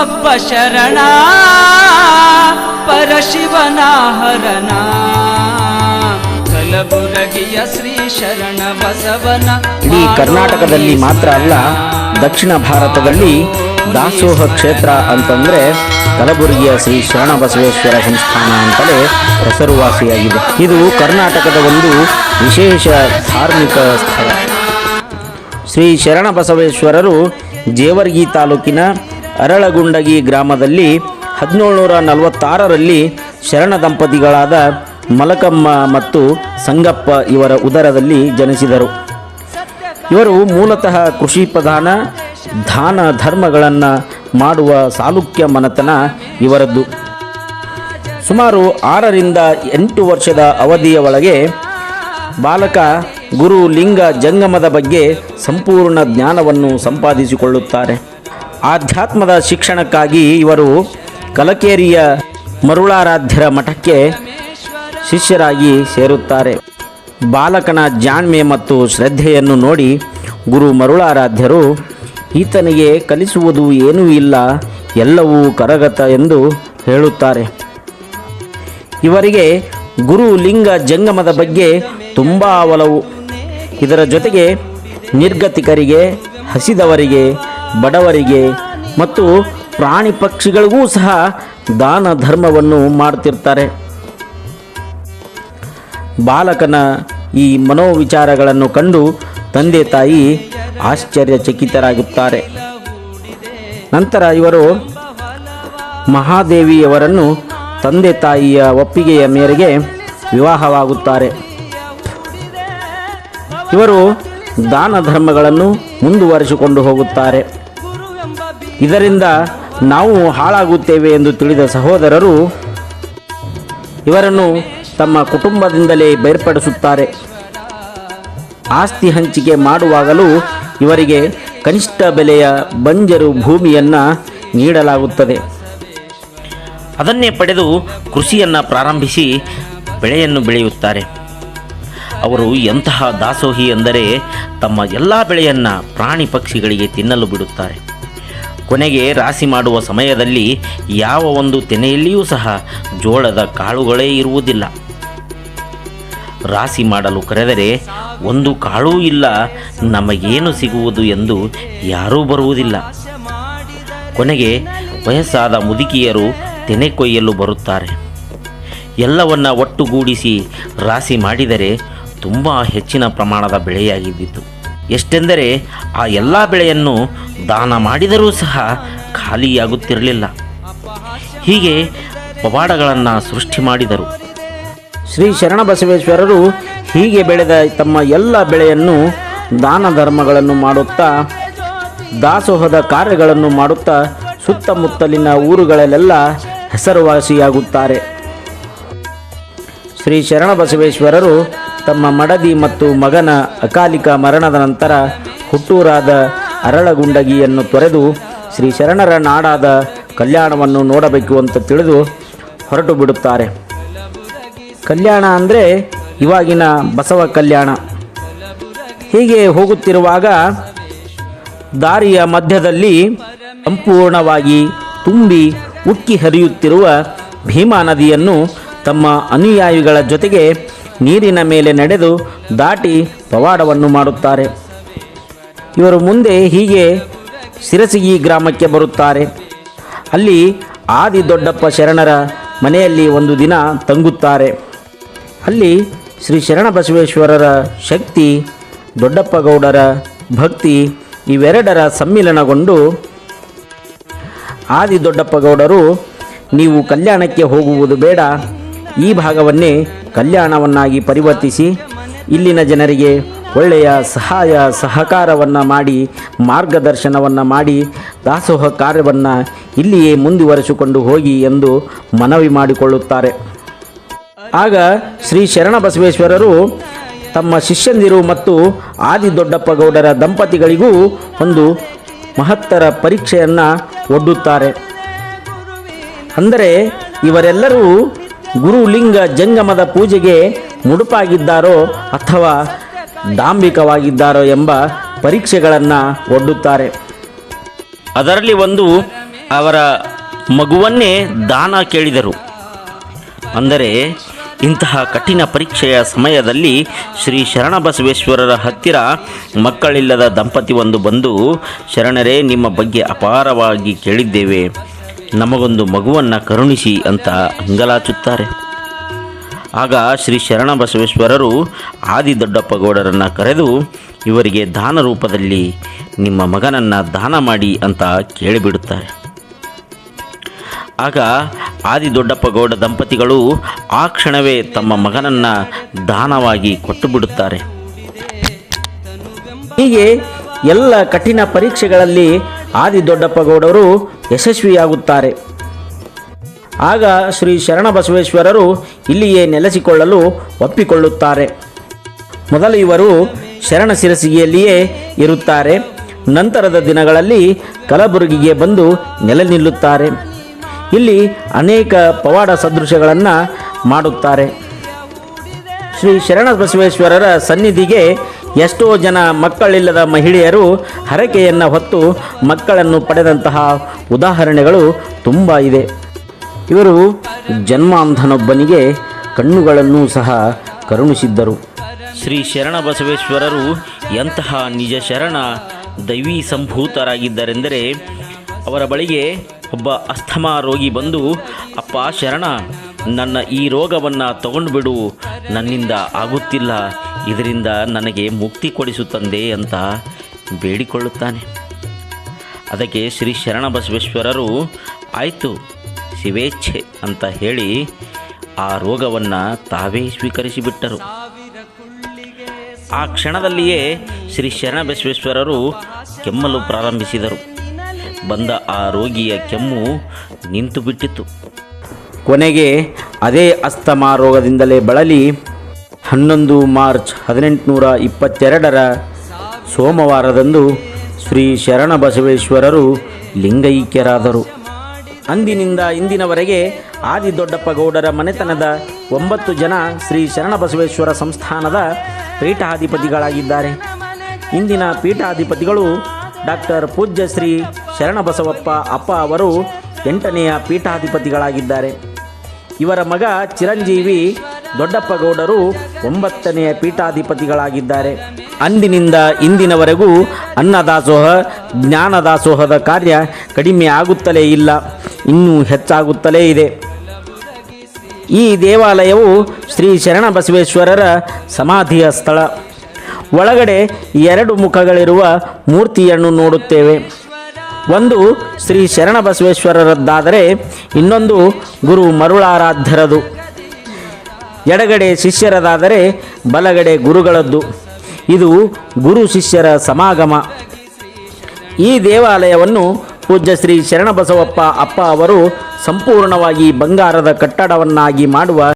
ಗುರುವಪ್ಪ ಶರಣ ಪರಶಿವನ ಹರಣ. ಕಲಬುರಗಿಯ ಶ್ರೀ ಶರಣ ಬಸವನ ಇಡೀ ಕರ್ನಾಟಕದಲ್ಲಿ ಮಾತ್ರ ಅಲ್ಲ ದಕ್ಷಿಣ ಭಾರತದಲ್ಲಿ ದಾಸೋಹ ಕ್ಷೇತ್ರ ಅಂತಂದ್ರೆ ಕಲಬುರಗಿಯ ಶ್ರೀ ಶರಣ ಬಸವೇಶ್ವರ ಸಂಸ್ಥಾನ ಅಂತಲೇ ಹೆಸರುವಾಸಿಯಾಗಿದೆ. ಇದು ಕರ್ನಾಟಕದ ಒಂದು ವಿಶೇಷ ಧಾರ್ಮಿಕ ಸ್ಥಳ. ಶ್ರೀ ಶರಣ ಬಸವೇಶ್ವರರು ಜೇವರ್ಗಿ ತಾಲೂಕಿನ ಅರಳಗುಂಡಗಿ ಗ್ರಾಮದಲ್ಲಿ ಹದಿನೇಳುನೂರ ನಲವತ್ತಾರರಲ್ಲಿ ಶರಣ ದಂಪತಿಗಳಾದ ಮಲಕಮ್ಮ ಮತ್ತು ಸಂಗಪ್ಪ ಇವರ ಉದರದಲ್ಲಿ ಜನಿಸಿದರು. ಇವರು ಮೂಲತಃ ಕೃಷಿ ಪ್ರಧಾನ, ದಾನ ಧರ್ಮಗಳನ್ನು ಮಾಡುವ ಸಾಲುಕ್ಯ ಮನತನ ಇವರದ್ದು. ಸುಮಾರು ಆರರಿಂದ ಎಂಟು ವರ್ಷದ ಅವಧಿಯ ಒಳಗೆ ಬಾಲಕ ಗುರು ಲಿಂಗ ಜಂಗಮದ ಬಗ್ಗೆ ಸಂಪೂರ್ಣ ಜ್ಞಾನವನ್ನು ಸಂಪಾದಿಸಿಕೊಳ್ಳುತ್ತಾರೆ. ಆಧ್ಯಾತ್ಮದ ಶಿಕ್ಷಣಕ್ಕಾಗಿ ಇವರು ಕಲಕೇರಿಯ ಮರುಳಾರಾಧ್ಯರ ಮಠಕ್ಕೆ ಶಿಷ್ಯರಾಗಿ ಸೇರುತ್ತಾರೆ. ಬಾಲಕನ ಜಾಣ್ಮೆ ಮತ್ತು ಶ್ರದ್ಧೆಯನ್ನು ನೋಡಿ ಗುರು ಮರುಳಾರಾಧ್ಯರು, ಈತನಿಗೆ ಕಲಿಸುವುದು ಏನೂ ಇಲ್ಲ, ಎಲ್ಲವೂ ಕರಗತ ಎಂದು ಹೇಳುತ್ತಾರೆ. ಇವರಿಗೆ ಗುರು ಲಿಂಗ ಜಂಗಮದ ಬಗ್ಗೆ ತುಂಬ ಒಲವು ಇದರ ಜೊತೆಗೆ ನಿರ್ಗತಿಕರಿಗೆ, ಹಸಿದವರಿಗೆ ಬಡವರಿಗೆ ಮತ್ತು ಪ್ರಾಣಿ ಪಕ್ಷಿಗಳಿಗೂ ಸಹ ದಾನ ಧರ್ಮವನ್ನು ಮಾಡ್ತಿರ್ತಾರೆ. ಬಾಲಕನ ಈ ಮನೋವಿಚಾರಗಳನ್ನು ಕಂಡು ತಂದೆ ತಾಯಿ ಆಶ್ಚರ್ಯಚಕಿತರಾಗುತ್ತಾರೆ. ನಂತರ ಇವರು ಮಹಾದೇವಿಯವರನ್ನು ತಂದೆ ತಾಯಿಯ ಒಪ್ಪಿಗೆಯ ಮೇರೆಗೆ ವಿವಾಹವಾಗುತ್ತಾರೆ. ಇವರು ದಾನ ಧರ್ಮಗಳನ್ನು ಮುಂದುವರಿಸಿಕೊಂಡು ಹೋಗುತ್ತಾರೆ. ಇದರಿಂದ ನಾವು ಹಾಳಾಗುತ್ತೇವೆ ಎಂದು ತಿಳಿದ ಸಹೋದರರು ಇವರನ್ನು ತಮ್ಮ ಕುಟುಂಬದಿಂದಲೇ ಬೇರ್ಪಡಿಸುತ್ತಾರೆ. ಆಸ್ತಿ ಹಂಚಿಕೆ ಮಾಡುವಾಗಲೂ ಇವರಿಗೆ ಕನಿಷ್ಠ ಬೆಲೆಯ ಬಂಜರು ಭೂಮಿಯನ್ನು ನೀಡಲಾಗುತ್ತದೆ. ಅದನ್ನೇ ಪಡೆದು ಕೃಷಿಯನ್ನು ಪ್ರಾರಂಭಿಸಿ ಬೆಳೆಯನ್ನು ಬೆಳೆಯುತ್ತಾರೆ. ಅವರು ಎಂತಹ ದಾಸೋಹಿ ಎಂದರೆ ತಮ್ಮ ಎಲ್ಲ ಬೆಳೆಯನ್ನು ಪ್ರಾಣಿ ಪಕ್ಷಿಗಳಿಗೆ ತಿನ್ನಲು ಬಿಡುತ್ತಾರೆ. ಕೊನೆಗೆ ರಾಶಿ ಮಾಡುವ ಸಮಯದಲ್ಲಿ ಯಾವ ಒಂದು ತೆನೆಯಲ್ಲಿಯೂ ಸಹ ಜೋಳದ ಕಾಳುಗಳೇ ಇರುವುದಿಲ್ಲ. ರಾಶಿ ಮಾಡಲು ಕರೆದರೆ ಒಂದು ಕಾಳೂ ಇಲ್ಲ, ನಮಗೇನು ಸಿಗುವುದು ಎಂದು ಯಾರೂ ಬರುವುದಿಲ್ಲ. ಕೊನೆಗೆ ವಯಸ್ಸಾದ ಮುದುಕಿಯರು ತೆನೆ ಕೊಯ್ಯಲು ಬರುತ್ತಾರೆ. ಎಲ್ಲವನ್ನ ಒಟ್ಟುಗೂಡಿಸಿ ರಾಶಿ ಮಾಡಿದರೆ ತುಂಬ ಹೆಚ್ಚಿನ ಪ್ರಮಾಣದ ಬೆಳೆಯಾಗಿದ್ದಿತು ಎಷ್ಟೆಂದರೆ ಆ ಎಲ್ಲ ಬೆಳೆಯನ್ನು ದಾನ ಮಾಡಿದರೂ ಸಹ ಖಾಲಿಯಾಗುತ್ತಿರಲಿಲ್ಲ. ಹೀಗೆ ಪವಾಡಗಳನ್ನು ಸೃಷ್ಟಿ ಮಾಡಿದರು. ಶ್ರೀ ಶರಣಬಸವೇಶ್ವರರು ಹೀಗೆ ಬೆಳೆದ ತಮ್ಮ ಎಲ್ಲ ಬೆಳೆಯನ್ನು ದಾನ ಧರ್ಮಗಳನ್ನು ಮಾಡುತ್ತಾ, ದಾಸೋಹದ ಕಾರ್ಯಗಳನ್ನು ಮಾಡುತ್ತಾ ಸುತ್ತಮುತ್ತಲಿನ ಊರುಗಳಲ್ಲೆಲ್ಲ ಹೆಸರುವಾಸಿಯಾಗುತ್ತಾರೆ. ಶ್ರೀ ಶರಣಬಸವೇಶ್ವರರು ತಮ್ಮ ಮಡದಿ ಮತ್ತು ಮಗನ ಅಕಾಲಿಕ ಮರಣದ ನಂತರ ಹುಟ್ಟೂರಾದ ಅರಳಗುಂಡಗಿಯನ್ನು ತೊರೆದು ಶ್ರೀ ಶರಣರ ನಾಡಾದ ಕಲ್ಯಾಣವನ್ನು ನೋಡಬೇಕು ಅಂತ ತಿಳಿದು ಹೊರಟು ಬಿಡುತ್ತಾರೆ. ಕಲ್ಯಾಣ ಅಂದರೆ ಇವಾಗಿನ ಬಸವ ಕಲ್ಯಾಣ. ಹೀಗೆ ಹೋಗುತ್ತಿರುವಾಗ ದಾರಿಯ ಮಧ್ಯದಲ್ಲಿ ಸಂಪೂರ್ಣವಾಗಿ ತುಂಬಿ ಉಕ್ಕಿ ಹರಿಯುತ್ತಿರುವ ಭೀಮಾ ನದಿಯನ್ನು ತಮ್ಮ ಅನುಯಾಯಿಗಳ ಜೊತೆಗೆ ನೀರಿನ ಮೇಲೆ ನಡೆದು ದಾಟಿ ಪವಾಡವನ್ನು ಮಾಡುತ್ತಾರೆ. ಇವರು ಮುಂದೆ ಹೀಗೆ ಸಿರಸಿಗಿ ಗ್ರಾಮಕ್ಕೆ ಬರುತ್ತಾರೆ. ಅಲ್ಲಿ ಆದಿ ದೊಡ್ಡಪ್ಪ ಶರಣರ ಮನೆಯಲ್ಲಿ ಒಂದು ದಿನ ತಂಗುತ್ತಾರೆ. ಅಲ್ಲಿ ಶ್ರೀ ಶರಣಬಸವೇಶ್ವರರ ಶಕ್ತಿ, ದೊಡ್ಡಪ್ಪ ಗೌಡರ ಭಕ್ತಿ ಇವೆರಡರ ಸಮ್ಮಿಲನಗೊಂಡು ಆದಿ ದೊಡ್ಡಪ್ಪ ಗೌಡರು, ನೀವು ಕಲ್ಯಾಣಕ್ಕೆ ಹೋಗುವುದು ಬೇಡ. ಈ ಭಾಗವನ್ನೇ ಕಲ್ಯಾಣವನ್ನಾಗಿ ಪರಿವರ್ತಿಸಿ ಇಲ್ಲಿನ ಜನರಿಗೆ ಒಳ್ಳೆಯ ಸಹಾಯ ಸಹಕಾರವನ್ನು ಮಾಡಿ, ಮಾರ್ಗದರ್ಶನವನ್ನು ಮಾಡಿ, ದಾಸೋಹ ಕಾರ್ಯವನ್ನು ಇಲ್ಲಿಯೇ ಮುಂದುವರೆಸಿಕೊಂಡು ಹೋಗಿ ಎಂದು ಮನವಿ ಮಾಡಿಕೊಳ್ಳುತ್ತಾರೆ. ಆಗ ಶ್ರೀ ಶರಣಬಸವೇಶ್ವರರು ತಮ್ಮ ಶಿಷ್ಯಂದಿರು ಮತ್ತು ಆದಿ ದೊಡ್ಡಪ್ಪ ಗೌಡರ ದಂಪತಿಗಳಿಗೂ ಒಂದು ಮಹತ್ತರ ಪರೀಕ್ಷೆಯನ್ನು ಒಡ್ಡುತ್ತಾರೆ. ಅಂದರೆ ಇವರೆಲ್ಲರೂ ಗುರುಲಿಂಗ ಜಂಗಮದ ಪೂಜೆಗೆ ಮುಡುಪಾಗಿದ್ದಾರೋ ಅಥವಾ ಡಾಂಬಿಕವಾಗಿದ್ದಾರೋ ಎಂಬ ಪರೀಕ್ಷೆಗಳನ್ನು ಒಡ್ಡುತ್ತಾರೆ. ಅದರಲ್ಲಿ ಒಂದು ಅವರ ಮಗುವನ್ನೇ ದಾನ ಕೇಳಿದರು. ಅಂದರೆ ಇಂತಹ ಕಠಿಣ ಪರೀಕ್ಷೆಯ ಸಮಯದಲ್ಲಿ ಶ್ರೀ ಶರಣಬಸವೇಶ್ವರರ ಹತ್ತಿರ ಮಕ್ಕಳಿಲ್ಲದ ದಂಪತಿ ಒಂದು ಬಂದು, ಶರಣರೇ, ನಿಮ್ಮ ಬಗ್ಗೆ ಅಪಾರವಾಗಿ ಕೇಳಿದ್ದೇವೆ. ನಮಗೊಂದು ಮಗುವನ್ನು ಕರುಣಿಸಿ ಅಂತ ಅಂಗಲಾಚುತ್ತಾರೆ ಆಗ ಶ್ರೀ ಶರಣಬಸವೇಶ್ವರರು ಆದಿ ದೊಡ್ಡಪ್ಪ ಗೌಡರನ್ನು ಕರೆದು, ಇವರಿಗೆ ದಾನ ರೂಪದಲ್ಲಿ ನಿಮ್ಮ ಮಗನನ್ನು ದಾನ ಮಾಡಿ ಅಂತ ಕೇಳಿಬಿಡುತ್ತಾರೆ. ಆಗ ಆದಿ ದೊಡ್ಡಪ್ಪ ಗೌಡ ದಂಪತಿಗಳು ಆ ಕ್ಷಣವೇ ತಮ್ಮ ಮಗನನ್ನು ದಾನವಾಗಿ ಕೊಟ್ಟು ಬಿಡುತ್ತಾರೆ ಹೀಗೆ ಎಲ್ಲ ಕಠಿಣ ಪರೀಕ್ಷೆಗಳಲ್ಲಿ ಆದಿ ದೊಡ್ಡಪ್ಪಗೌಡರು ಯಶಸ್ವಿಯಾಗುತ್ತಾರೆ. ಆಗ ಶ್ರೀ ಶರಣಬಸವೇಶ್ವರರು ಇಲ್ಲಿಯೇ ನೆಲೆಸಿಕೊಳ್ಳಲು ಒಪ್ಪಿಕೊಳ್ಳುತ್ತಾರೆ. ಮೊದಲು ಇವರು ಶರಣ ಶಿರಸಿಗೆಯಲ್ಲಿಯೇ ಇರುತ್ತಾರೆ. ನಂತರದ ದಿನಗಳಲ್ಲಿ ಕಲಬುರಗಿಗೆ ಬಂದು ನೆಲೆ ನಿಲ್ಲುತ್ತಾರೆ. ಇಲ್ಲಿ ಅನೇಕ ಪವಾಡ ಸದೃಶಗಳನ್ನು ಮಾಡುತ್ತಾರೆ. ಶ್ರೀ ಶರಣ ಬಸವೇಶ್ವರರ ಸನ್ನಿಧಿಗೆ ಎಷ್ಟೋ ಜನ ಮಕ್ಕಳಿಲ್ಲದ ಮಹಿಳೆಯರು ಹರಕೆಯನ್ನು ಹೊತ್ತು ಮಕ್ಕಳನ್ನು ಪಡೆದಂತಹ ಉದಾಹರಣೆಗಳು ತುಂಬ ಇದೆ. ಇವರು ಜನ್ಮಾಂಧನೊಬ್ಬನಿಗೆ ಕಣ್ಣುಗಳನ್ನು ಸಹ ಕರುಣಿಸಿದ್ದರು. ಶ್ರೀ ಶರಣ ಬಸವೇಶ್ವರರು ಎಂತಹ ನಿಜ ಶರಣ ದೈವಿ ಸಂಭೂತರಾಗಿದ್ದರೆಂದರೆ ಅವರ ಬಳಿಗೆ ಒಬ್ಬ ಅಸ್ಥಮಾ ರೋಗಿ ಬಂದು, ಅಪ್ಪ ಶರಣ, ನನ್ನ ಈ ರೋಗವನ್ನು ತಗೊಂಡು ಬಿಡು ನನ್ನಿಂದ ಆಗುತ್ತಿಲ್ಲ, ಇದರಿಂದ ನನಗೆ ಮುಕ್ತಿ ಕೊಡಿಸುತ್ತಂದೆ ಅಂತ ಬೇಡಿಕೊಳ್ಳುತ್ತಾನೆ. ಅದಕ್ಕೆ ಶ್ರೀ ಶರಣ ಬಸವೇಶ್ವರರು ಆಯಿತು, ಶಿವೇಚ್ಛೆ ಅಂತ ಹೇಳಿ ಆ ರೋಗವನ್ನು ತಾವೇ ಸ್ವೀಕರಿಸಿಬಿಟ್ಟರು. ಆ ಕ್ಷಣದಲ್ಲಿಯೇ ಶ್ರೀ ಶರಣ ಬಸವೇಶ್ವರರು ಕೆಮ್ಮಲು ಪ್ರಾರಂಭಿಸಿದರು. ಬಂದ ಆ ರೋಗಿಯ ಕೆಮ್ಮು ನಿಂತು ಬಿಟ್ಟಿತು ಕೊನೆಗೆ ಅದೇ ಅಸ್ತಮಾ ರೋಗದಿಂದಲೇ ಬಳಲಿ ಹನ್ನೊಂದು ಮಾರ್ಚ್ ಹದಿನೆಂಟುನೂರ ಇಪ್ಪತ್ತೆರಡರ ಸೋಮವಾರದಂದು ಶ್ರೀ ಶರಣ ಬಸವೇಶ್ವರರು ಲಿಂಗೈಕ್ಯರಾದರು. ಅಂದಿನಿಂದ ಇಂದಿನವರೆಗೆ ಆದಿ ದೊಡ್ಡಪ್ಪಗೌಡರ ಮನೆತನದ ಒಂಬತ್ತು ಜನ ಶ್ರೀ ಶರಣಬಸವೇಶ್ವರ ಸಂಸ್ಥಾನದ ಪೀಠಾಧಿಪತಿಗಳಾಗಿದ್ದಾರೆ. ಇಂದಿನ ಪೀಠಾಧಿಪತಿಗಳು ಡಾಕ್ಟರ್ ಪೂಜ್ಯ ಶ್ರೀ ಶರಣಬಸವಪ್ಪ ಅಪ್ಪ ಅವರು ಎಂಟನೆಯ ಪೀಠಾಧಿಪತಿಗಳಾಗಿದ್ದಾರೆ. ಇವರ ಮಗ ಚಿರಂಜೀವಿ ದೊಡ್ಡಪ್ಪಗೌಡರು ಒಂಬತ್ತನೆಯ ಪೀಠಾಧಿಪತಿಗಳಾಗಿದ್ದಾರೆ. ಅಂದಿನಿಂದ ಇಂದಿನವರೆಗೂ ಅನ್ನದಾಸೋಹ, ಜ್ಞಾನದಾಸೋಹದ ಕಾರ್ಯ ಕಡಿಮೆ ಆಗುತ್ತಲೇ ಇಲ್ಲ, ಇನ್ನೂ ಹೆಚ್ಚಾಗುತ್ತಲೇ ಇದೆ. ಈ ದೇವಾಲಯವು ಶ್ರೀ ಶರಣ ಬಸವೇಶ್ವರರ ಸಮಾಧಿಯ ಸ್ಥಳ. ಒಳಗಡೆ ಎರಡು ಮುಖಗಳಿರುವ ಮೂರ್ತಿಯನ್ನು ನೋಡುತ್ತೇವೆ. ಒಂದು ಶ್ರೀ ಶರಣ ಬಸವೇಶ್ವರರದ್ದಾದರೆ ಇನ್ನೊಂದು ಗುರು ಮರುಳಾರಾಧ್ಯರದು. ಎಡಗಡೆ ಶಿಷ್ಯರದಾದರೆ ಬಲಗಡೆ ಗುರುಗಳದ್ದು. ಇದು ಗುರು ಶಿಷ್ಯರ ಸಮಾಗಮ. ಈ ದೇವಾಲಯವನ್ನು ಪೂಜ್ಯ ಶ್ರೀ ಶರಣಬಸವಪ್ಪ ಅಪ್ಪ ಅವರು ಸಂಪೂರ್ಣವಾಗಿ ಬಂಗಾರದ ಕಟ್ಟಡವನ್ನಾಗಿ ಮಾಡುವ